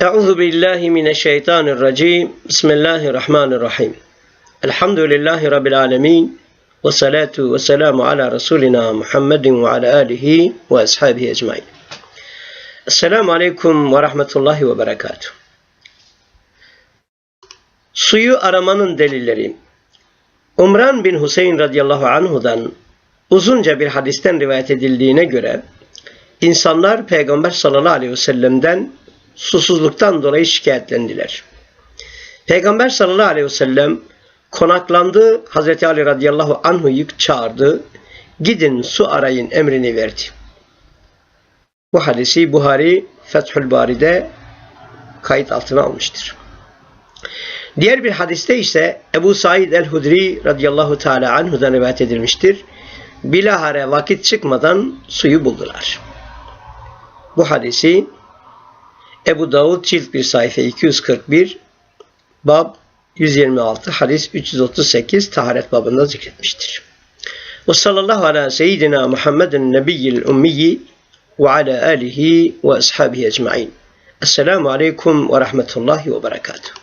Euzu billahi mineşşeytanirracim. Bismillahirrahmanirrahim. Elhamdülillahi rabbil alamin. Ve salatu ve selamu ala Resulina Muhammedin ve ala alihi ve ashabihi ecmaîn. Esselamu aleyküm ve rahmetullahi ve berekatuhu. Suyu aramanın delilleri. Umran bin Hüseyin radıyallahu anhudan uzunca bir hadisten rivayet edildiğine göre insanlar Peygamber sallallahu aleyhi ve sellem'den susuzluktan dolayı şikayetlendiler. Peygamber sallallahu aleyhi ve sellem konaklandı Hazreti Ali radıyallahu anhu'yu çağırdı. Gidin su arayın emrini verdi. Bu hadisi Buhari Fethül Bari'de kayıt altına almıştır. Diğer bir hadiste ise Ebu Said el-Hudri radıyallahu teala anhu'dan rivayet edilmiştir. Bilahare vakit çıkmadan suyu buldular. Bu hadisi Ebu Davud cilt bir sayfa 241 bab 126 hadis 338 taharet babında zikretmiştir. Ve sallallahu ala seyyidina Muhammedin nebiyyil ummiyi ve ala alihi ve ashabihi ecmain. Esselamu aleyküm ve rahmetullahi ve berekatuhu.